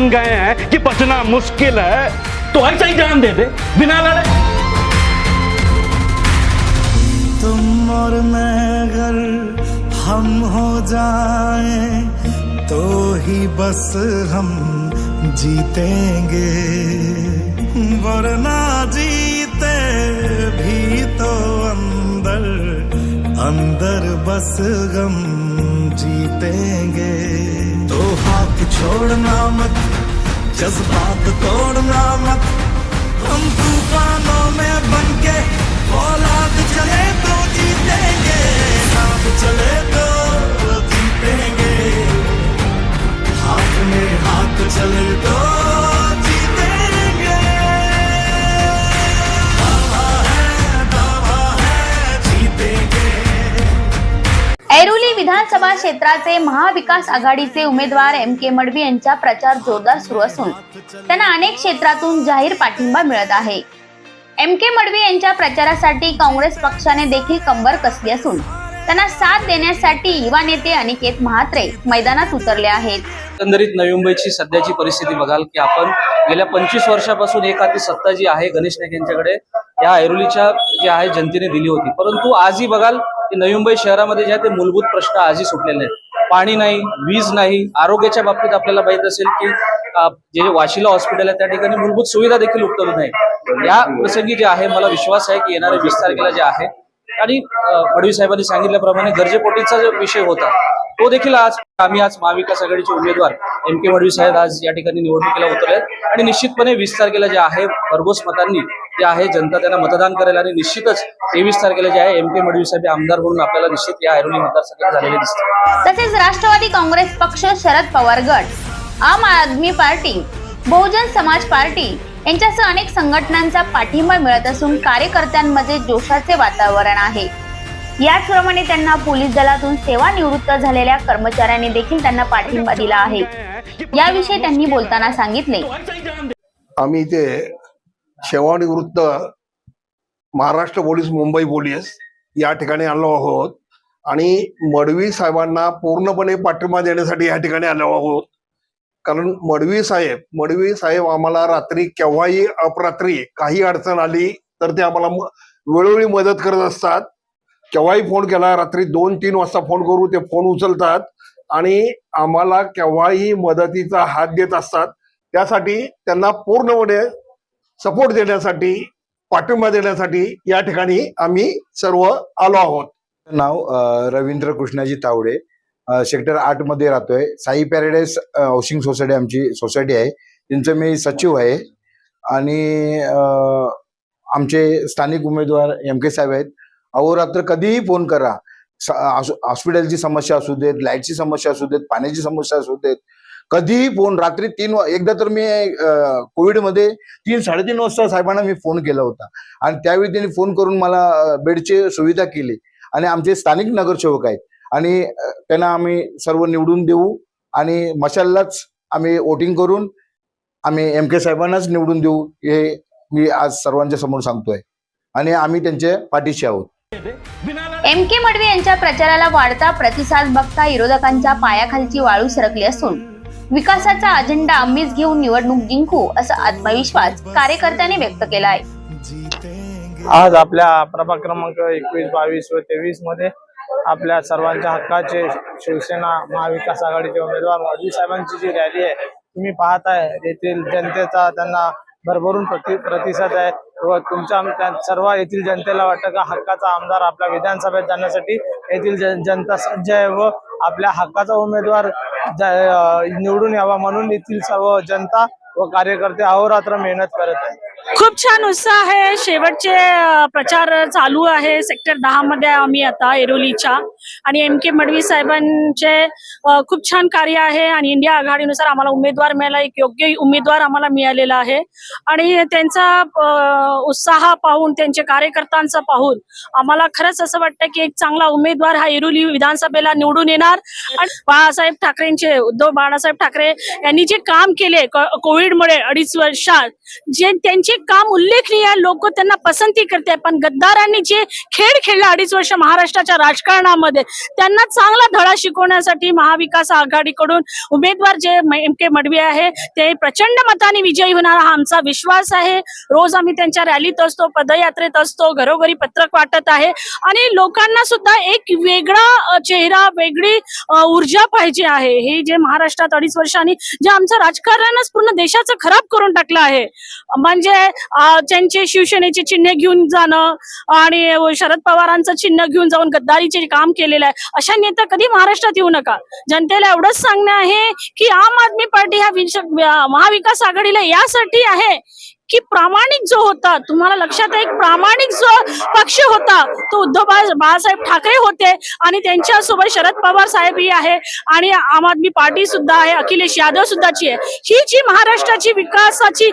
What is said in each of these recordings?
जान गए हैं कि बचना मुश्किल है। तो ऐसा ही जान दे दे, बिना लड़े। तुम और मैं अगर हम हो जाए तो ही बस हम जीतेंगे। वरना जीते भी तो अंदर अंदर बस गम जीतेंगे। तो हाथ छोड़ना मत जज्बात तोड़ना मत। हम तूफानों में बनके औलाद चले तो जीतेंगे साथ चले तो जीतेंगे। हाथ में हाथ चले तो विधानसभा क्षेत्राचे महाविकास आघाडीचे उमेदवार एम के मडवी यांचा प्रचार जोरदार सुरू असून त्यांना अनेक क्षेत्रातून जाहीर पाठिंबा मिळत आहे. एम के मडवी यांच्या प्रचारासाठी काँग्रेस पक्षाने देखील कंबर कसली असून त्यांना साथ देण्यासाठी युवा नेते अनिकेत म्हात्रे मैदानात उतरले आहेत. एकंदरीत नवी मुंबईची सध्याची परिस्थिती बघाल की आपण गेल्या पंचवीस वर्षापासून एक हाती सत्ता जी आहे गणेश नाईक यांच्याकडे या ऐरोलीच्या जे आहे जनतेने दिली होती. परंतु आजही बघाल की नवी मुंबई शहरामध्ये जे आहे ते मूलभूत प्रश्न आजही सुटलेले आहेत. पाणी नाही वीज नाही आरोग्याच्या बाबतीत आपल्याला माहीत असेल की जे वाशिला हॉस्पिटल आहे त्या ठिकाणी मूलभूत सुविधा देखील उपलब्ध नाही या प्रसंगी जे आहे मला विश्वास आहे की येणाऱ्या वीस तारखेला जे आहे आणि अ, साहेबांनी सांगितल्याप्रमाणे गरजेपोटीचा जो विषय होता तो देखील आज आम्ही आज महाविकास आघाडीचे उमेदवार एम के मडवी साहेब आज या ठिकाणी निवडणुकीला उतरले आहेत आणि निश्चितपणे वीस तारखेला जे आहे भरघोस मतांनी जे आहे जनता त्यांना मतदान करेल आणि निश्चितच तेवीस तारखेला जे आहे एम के मडवी साहेब हे आमदार म्हणून आपल्याला निश्चित या ऐरोली मतदारसंघात झालेले दिसतात तसेच राष्ट्रवादी काँग्रेस पक्ष शरद पवार गट आम आदमी पार्टी बहुजन समाज पार्टी यांच्यासह अनेक संघटनांचा पाठिंबा मिळत असून कार्यकर्त्यांमध्ये जोशाचे वातावरण आहे. याचप्रमाणे त्यांना पोलीस दलातून सेवानिवृत्त झालेल्या कर्मचाऱ्यांनी देखील त्यांना पाठिंबा दिला आहे. याविषयी त्यांनी बोलताना सांगितले. आम्ही इथे सेवानिवृत्त महाराष्ट्र पोलीस मुंबई पोलीस या ठिकाणी आलो आहोत. आणि मडवी साहेबांना पूर्णपणे पाठिंबा देण्यासाठी या ठिकाणी आलो आहोत. कारण मडवी साहेब मडवी साहेब आम्हाला रात्री केव्हाही अपरात्री काही अडचण आली तर ते आम्हाला वेळोवेळी मदत करत असतात. केव्हाही फोन केला रात्री दोन तीन वाजता फोन करू ते फोन उचलतात. आणि आम्हाला केव्हाही मदतीचा हात देत असतात. त्यासाठी त्यांना पूर्णपणे सपोर्ट देण्यासाठी पाठिंबा देण्यासाठी या ठिकाणी आम्ही सर्व आलो आहोत. नाव रवींद्र कृष्णाजी तावडे. सेक्टर आठमध्ये राहतोय. साई पॅराडाईस हाऊसिंग सोसायटी आमची सोसायटी आहे. त्यांचं मी सचिव आहे. आणि आमचे स्थानिक उमेदवार एम के साहेब आहेत. अहोरात्र कधीही फोन करा. हॉस्पिटलची समस्या असू देत लाईटची समस्या असू देत पाण्याची समस्या असू देत कधीही फोन रात्री तीन एकदा तर मी कोविडमध्ये तीन साडेतीन वाजता साहेबांना मी फोन केला होता. आणि त्यावेळी त्यांनी फोन करून मला बेडची सुविधा केली. आणि आमचे स्थानिक नगरसेवक आहेत. आणि त्यांना आम्ही सर्व निवडून देऊ आणि मशाललाच आम्ही वोटिंग करून आम्ही एम के साहेबांनाच निवडून देऊ हे मी आज सर्वांच्या समोर सांगतोय. आणि आम्ही त्यांच्या पाठीशी आहोत. एम के मडवी यांच्या प्रचाराला वाढता प्रतिसाद बघता विरोधकांच्या पायाखालची वाळू सरकली असून विकासाचा अजेंडा आम्हीच घेऊन निवडणूक जिंकू असा आत्मविश्वास कार्यकर्त्यांनी व्यक्त केला आहे आज आपल्या प्रभाग क्रमांक एकवीस बावीस व तेवीसमध्ये आपल्या सर्वांच्या हक्काचे शिवसेना महाविकास आघाडीचे उमेदवार मोदी साहेबांची जी रॅली आहे तुम्ही पाहताय येथील जनतेचा त्यांना भरभरून प्रति प्रतिसाद आहे व तुमच्या सर्व येथील जनतेला वाटतं का हक्काचा आमदार आपल्या विधानसभेत जाण्यासाठी येथील जनता सज्ज आहे व आपल्या हक्काचा उमेदवार निवडून यावा म्हणून येथील सर्व जनता व कार्यकर्ते अहोरात्र मेहनत करत आहेत. खूप छान उत्साह आहे. शेवटचे प्रचार चालू आहे. सेक्टर दहा मध्ये आम्ही आता एरोलीच्या आणि एम के मडवी साहेबांचे खूप छान कार्य आहे आणि इंडिया आघाडीनुसार आम्हाला उमेदवार मिळाला एक योग्य उमेदवार आम्हाला मिळालेला आहे. आणि त्यांचा उत्साह पाहून त्यांचे कार्यकर्त्यांचा पाहून आम्हाला खरंच असं वाटतं की एक चांगला उमेदवार हा एरुली विधानसभेला निवडून येणार. आणि बाळासाहेब ठाकरेंचे उद्धव बाळासाहेब ठाकरे यांनी जे काम केले कोविडमुळे अडीच वर्षात जे त्यांचे काम उल्लेखनीय लोक त्यांना पसंती करते पण गद्दारांनी जे खेळ खेळला अडीच वर्ष महाराष्ट्राच्या राजकारणामध्ये त्यांना चांगला धडा शिकवण्यासाठी महाविकास आघाडीकडून उमेदवार जे एम के मडवी आहे ते प्रचंड मताने विजयी होणार हा आमचा विश्वास आहे. रोज आम्ही त्यांच्या रॅलीत असतो पदयात्रेत असतो घरोघरी पत्रक वाटत आहे आणि लोकांना सुद्धा एक वेगळा चेहरा वेगळी ऊर्जा पाहिजे आहे. हे जे महाराष्ट्रात अडीच वर्षांनी जे आमचं राजकारणच पूर्ण देशाचं खराब करून टाकलं आहे. म्हणजे त्यांचे शिवसेनेचे चिन्ह घेऊन जाणं आणि शरद पवारांचं चिन्ह घेऊन जाऊन गद्दारीचे काम केलेलं आहे. अशा नेता कधी महाराष्ट्रात येऊ नका. जनतेला एवढंच सांगणं आहे की आम आदमी पार्टी हा महाविकास आघाडीला यासाठी आहे की प्रामाणिक जो होता तुम्हाला लक्षात आहे प्रामाणिक जो पक्ष होता तो उद्धव बाळासाहेब ठाकरे होते आणि त्यांच्यासोबत शरद पवार साहेबही आहे आणि आम आदमी पार्टी सुद्धा आहे अखिलेश यादव सुद्धाची आहे. ही जी महाराष्ट्राची विकासाची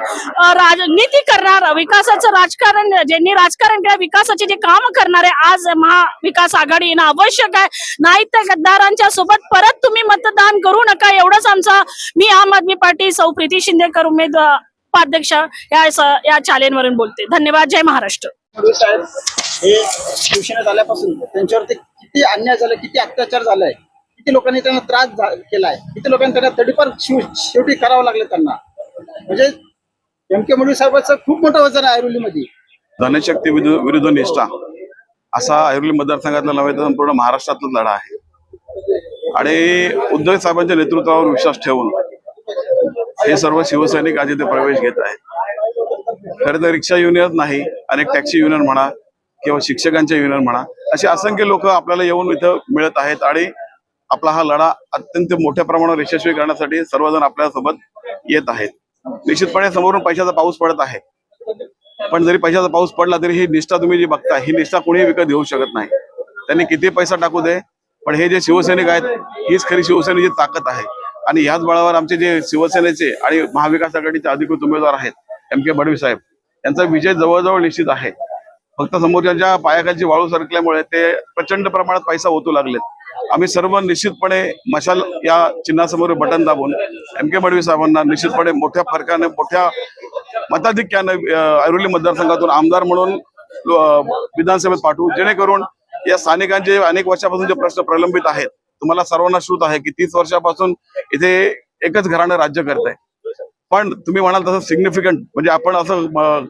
राजनीती करणार विकासाचं राजकारण ज्यांनी राजकारण केलं विकासाचे जे काम करणारे आज महाविकास आघाडी येणं आवश्यक आहे. नाही तर गद्दारांच्या सोबत परत तुम्ही मतदान करू नका. एवढंच आमचा मी आम आदमी पार्टी सौ प्रीती शिंदेकर उमेदवार उपाध्यक्ष या या चॅलेंजवरून बोलते. धन्यवाद. जय महाराष्ट्र. मोदी साहेब हे शिवसेनेत आल्यापासून त्यांच्यावरती किती अन्याय झाला किती अत्याचार झालाय किती लोकांनी त्यांना त्रास केलाय किती लोकांनी त्यांना तडीपार शिव शेवटी करावं लागलं त्यांना. म्हणजे एम के मोदी साहेबांचं खूप मोठं वजन आहे ऐरोलीमध्ये. धनशक्ती विरुद्ध विरुद्ध निष्ठा. असा ऐरोली मतदारसंघातला नव्हे तर संपूर्ण महाराष्ट्रातला लढा आहे. आणि उद्धव साहेबांच्या नेतृत्वावर विश्वास ठेवून हे सर्व शिवसैनिक आज इथे प्रवेश घेत आहेत. खरं तर रिक्षा युनियन नाही अनेक टॅक्सी युनियन म्हणा किंवा शिक्षकांच्या युनियन म्हणा असे असंख्य लोक आपल्याला येऊन इथं मिळत आहेत आणि आपला हा लढा अत्यंत मोठ्या प्रमाणावर यशस्वी करण्यासाठी सर्वजण आपल्यासोबत येत आहेत. निश्चितपणे समोरून पैशाचा पाऊस पडत आहे. पण जरी पैशाचा पाऊस पडला तरी ही निष्ठा तुम्ही जी बघता ही निष्ठा कोणीही विकत घेऊ शकत नाही. त्यांनी किती पैसा टाकू दे पण हे जे शिवसैनिक आहेत हीच खरी शिवसेनेची ताकद आहे. आणि याच बळावर आमचे जे शिवसेनेचे आणि महाविकास आघाडीचे अधिकृत उमेदवार आहेत एम के बडवी साहेब यांचा विजय जवळजवळ निश्चित आहे. फक्त समोरच्या पायाखालची वाळू सरकल्यामुळे ते प्रचंड प्रमाणात पैसा ओतू लागलेत. आम्ही सर्व निश्चितपणे मशाल या चिन्हासमोर बटन दाबून एम के बडवी साहेबांना निश्चितपणे मोठ्या फरकाने मोठ्या मताधिक्याने ऐरोली मतदारसंघातून आमदार म्हणून विधानसभेत पाठवू जेणेकरून या स्थानिकांचे अनेक वर्षापासून जे प्रश्न प्रलंबित आहेत तुम्हाला सर्वांना श्रुत आहे की तीस वर्षापासून इथे एकच घराणं राज्य करत आहे पण तुम्ही म्हणाल तसं सिग्निफिकंट म्हणजे आपण असं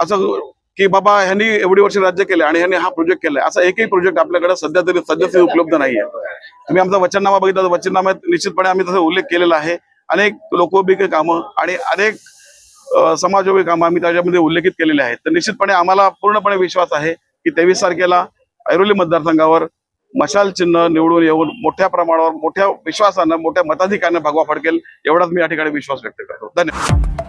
असं की बाबा ह्यांनी एवढी वर्ष राज्य केले आणि ह्यांनी हा प्रोजेक्ट केलाय. असा एकही प्रोजेक्ट आपल्याकडे सध्या तरी सध्या उपलब्ध नाहीये. तुम्ही आमचा वचननामा बघितला तर वचननाम्यात निश्चितपणे आम्ही तसा उल्लेख केलेला आहे. अनेक लोकोपयोगी कामं आणि अनेक अ, समाजोपयोगी कामं आम्ही त्याच्यामध्ये उल्लेखित केलेले आहेत. तर निश्चितपणे आम्हाला पूर्णपणे विश्वास आहे की तेवीस तारखेला ऐरोली मतदारसंघावर मशाल चिन्ह निवडून येऊन मोठ्या प्रमाणावर मोठ्या विश्वासानं मोठ्या मताधिकाऱ्यानं भगवा फडकेल एवढाच मी या ठिकाणी विश्वास व्यक्त करतो. धन्यवाद.